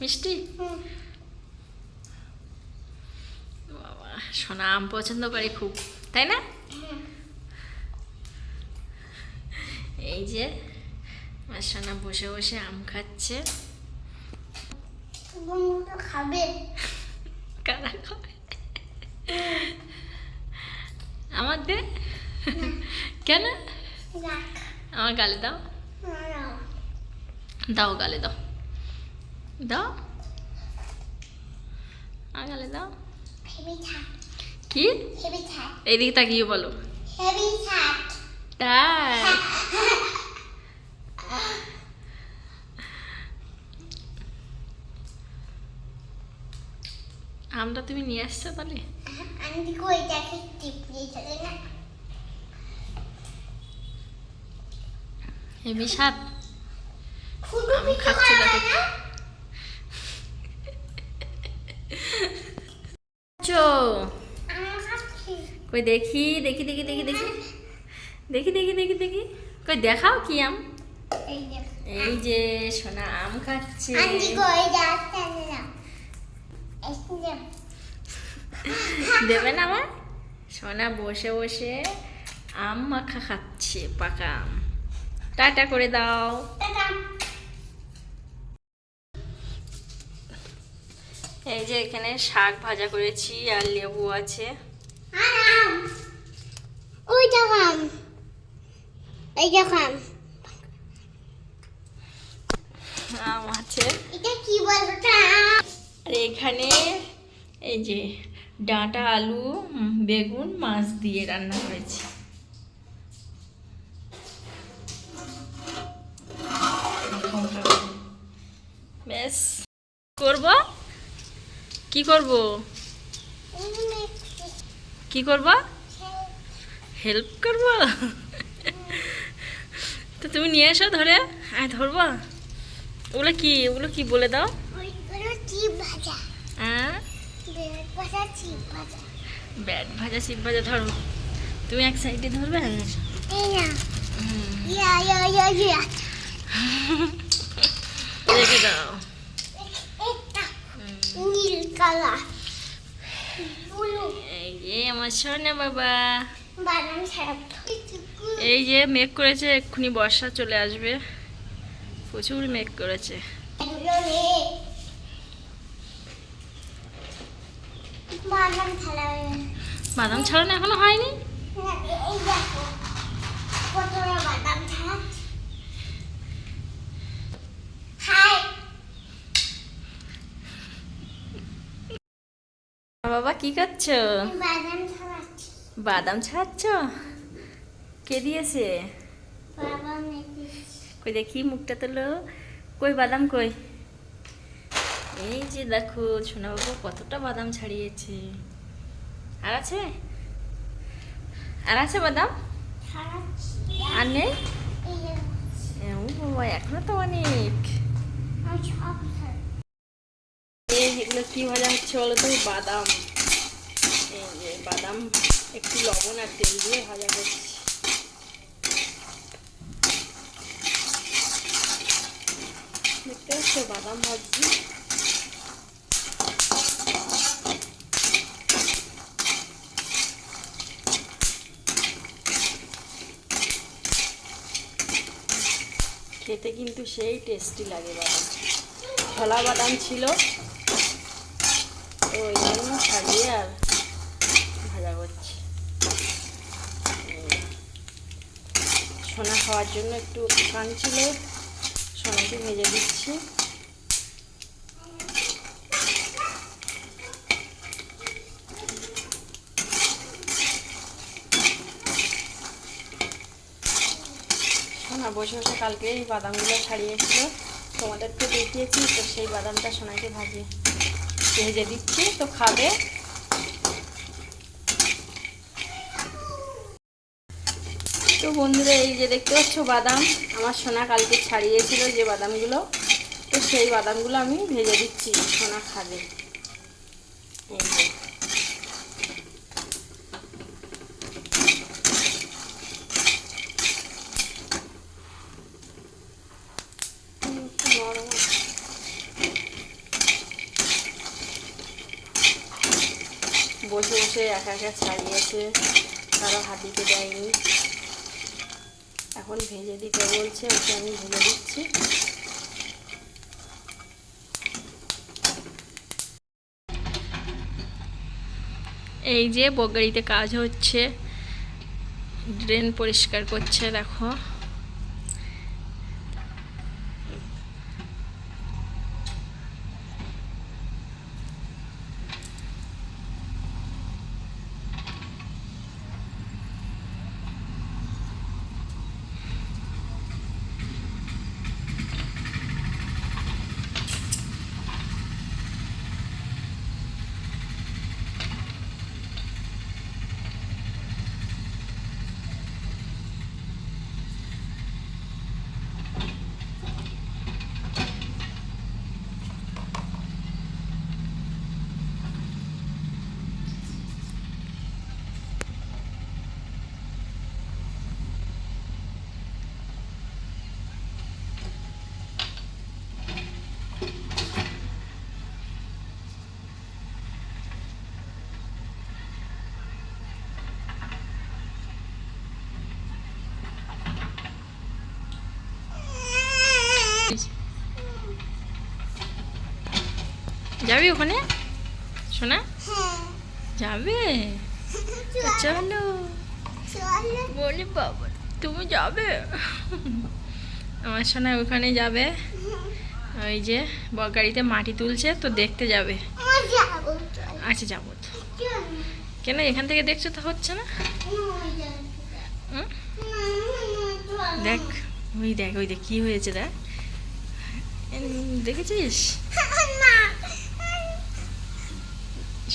মিষ্টি বাবা সোনা আম পছন্দ করে খুব তাই না? এই যে আমার সোনা বসে বসে আম খাচ্ছে। খাবে? কারা খাবে? আমার দে কেন? আমার গালে দাও। দাও গালে দাও। দাও। আগালে দাও। কি? এদিকে তাকিয়ে বলো। তাই। আমটা তুমি নিয়ে আসছো তাহলে? আমি হেবি সাত কই দেখি দেখি দেখি দেখি দেখি। দেখি দেখি দেখি দেখি। কই দেখাও কি আম? এই যে। সোনা আম খাচ্ছে। যাচ্ছে না। আমার সোনা বসে বসে আম মাখা খাচ্ছে পাকা আম। টাটা করে দাও। এই যে এখানে শাক ভাজা করেছি আর লেবু আছে। ওই দেখো আম এই দেখো আম আম আছে। এটা কি বলতো আর এখানে এই যে ডাঁটা আলু বেগুন মাছ দিয়ে রান্না করেছি। ব্যাস করব? কি করব? কি করব? হেল্প করব? তো তুমি নিয়ে এসো ধরে আয় ধরবো। ওগুলো কি ওগুলো কি বলে দাও? চিপ ভাজা। হ্যাঁ? চিপ ভাজা। ব্যাট ভাজা শিব ভাজা ধরো। তুমি এক সাইডে ধরবে? রেখে দাও এটা হুম, নীল কালার ব্লু এই যে আমার সোনা বাবা। বাদাম এই যে মেঘ করেছে এক্ষুনি বর্ষা চলে আসবে। প্রচুর মেঘ করেছে। বাদাম ছাড়া বাদাম ছাড়ানো এখনও হয়নি? বাদাম ছাড়া। বাবা কি করছ বাদাম ছাড়াচ্ছি। কে দিয়েছে? কই দেখি মুখটা তোলো। কই বাদাম কই? এই যে দেখো সোনা বাবু কতটা বাদাম ছাড়িয়েছে। আর আছে? আর আছে বাদাম? আর নেই? বাবা এখনও তো অনেক। এগুলো কি ভাজা হচ্ছে বলো তো? বাদাম। বাদাম, একটু লবণ আর তেল দিয়ে ভাজা করছি। দেখতে পাচ্ছ, বাদাম ভাজছি। খেতে কিন্তু সেই টেস্টি লাগে বাদাম। ছোলা বাদাম ছিল। তো ওই জন্য ছাড়িয়ে আর এই, সোনা খাওয়ার জন্য একটু কান ছিল সোনাকে ভেজে দিচ্ছি। সোনা বসে বসে কালকে এই বাদামগুলো ছাড়িয়েছিল তোমাদেরকে দেখিয়েছি তো সেই বাদামটা সোনাকে ভাজি ভেজে দিচ্ছি তো খাবে। তো বন্ধুরা, এই যে দেখতে পাচ্ছ বাদাম। আমার সোনা কালকে ছাড়িয়েছিল যে বাদামগুলো। তো সেই বাদামগুলো আমি ভেজে দিচ্ছি সোনা খাবে। বসে বসে একা একা ছাড়িয়েছে, কারও হাতিতে দেয়নি। এখন ভেজে দিতে বলছে, ওকে আমি ভেজে দিচ্ছি। এই যে বগাড়িতে কাজ হচ্ছে, ড্রেন পরিষ্কার করছে, দেখো। যাবি ওখানে? শোনা হ্যাঁ। যাবে? চলো। বলি বাবা তুমি যাবে? আমার সোনা ওখানে যাবে। ওই যে বগাড়িতে মাটি তুলছে তো দেখতে যাবে। আচ্ছা যাব। তো কেন এখান থেকে দেখছ তো হচ্ছে না? দেখ। ওই দেখ ওই দেখ কি হয়েছে দেখ? উম, দেখেছিস?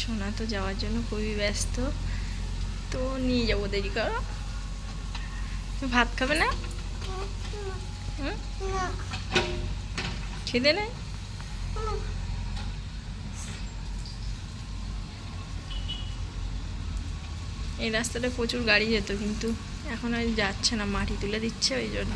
সোনা তো যাওয়ার জন্য খুবই ব্যস্ত তো নিয়ে যাব দেরি করো। তুমি ভাত খাবে না? খিদে নেই? এই রাস্তাটা প্রচুর গাড়ি যেত কিন্তু এখন আর যাচ্ছে না মাটি তুলে দিচ্ছে ওই জন্য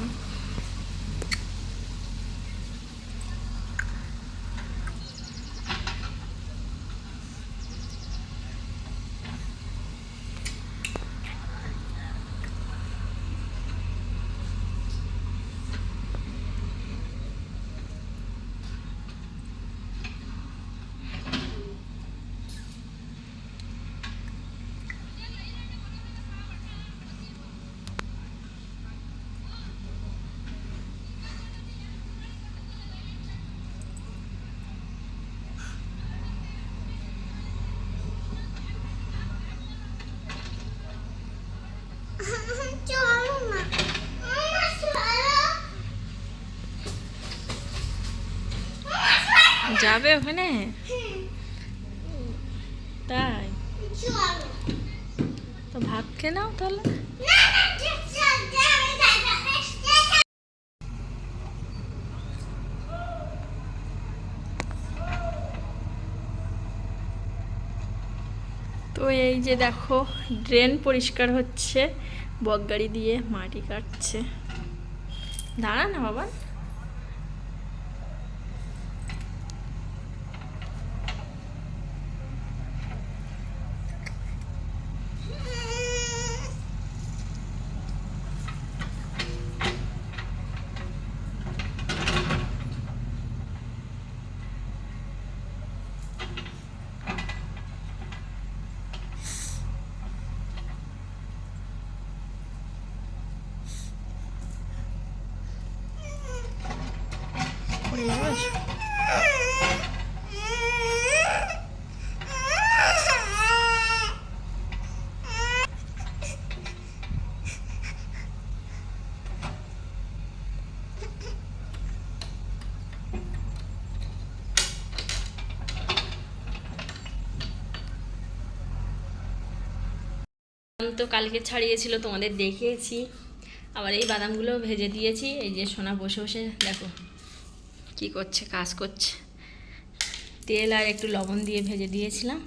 চলো না আমার চলো যাবে ওখানে? তাই? তো ভাত খেয়ে নাও তাহলে। তো এই যে দেখো, ড্রেন পরিষ্কার হচ্ছে। বকগাড়ি দিয়ে মাটি কাটছে। দাঁড়া না বাবা। much. তো কালকে ছাড়িয়েছিল, তোমাদের দেখিয়েছি। আবার এই বাদামগুলো ভেজে দিয়েছি। এই যে সোনা বসে বসে, দেখো। কি করছে কাজ করছে। তেল আর একটু লবণ দিয়ে ভেজে দিয়েছিলাম।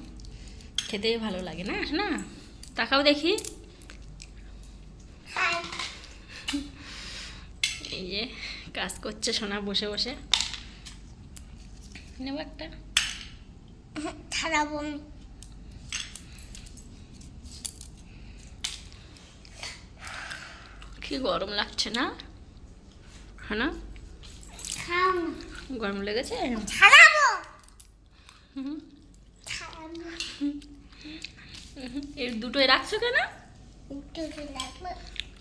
খেতেই ভালো লাগে না না? তাকাও দেখি। এই যে কাজ করছে সোনা বসে বসে। নেব একটা। আমি। কি গরম লাগছে না? হ্যাঁ গরম লেগেছে। ছাড়াবো। দুটোই রাখছো কেন?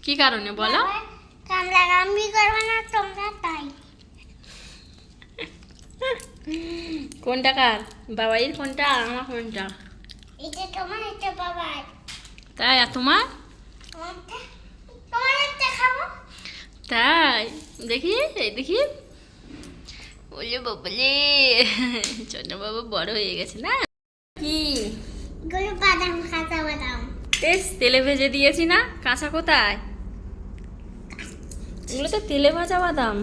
কি কারণে বলো? করবে না তোমরা তাই। কোনটা কার? বাবাইয়ের কোনটা আমার কোনটা? এটা তোমার এটা বাবার। তাই আর তোমার? তোমার একটা খাব। তাই দেখি দেখি। বলে বাবলে ছোট বাবা বড় হয়ে গেছে না? কি? গরু বাদাম খাজা বাদাম। বেশ তেলে ভেজে দিয়েছি না? কাঁচা কোথায়? এগুলো তো তেলে ভাজা বাদাম।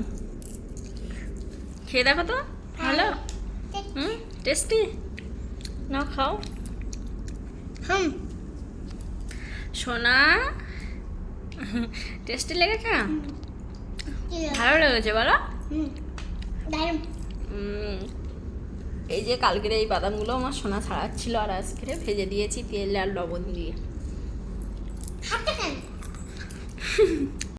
খেয়ে দেখো তো ভালো? হুম টেস্টি? না খাও। হুম। সোনা টেস্টি লেগেছে? ভালো লেগেছে বলো? হুম। এই যে কালকের এই বাদামগুলো আমার সোনা ছাড়াচ্ছিল আর আজকে ভেজে দিয়েছি তেল আর লবণ দিয়ে।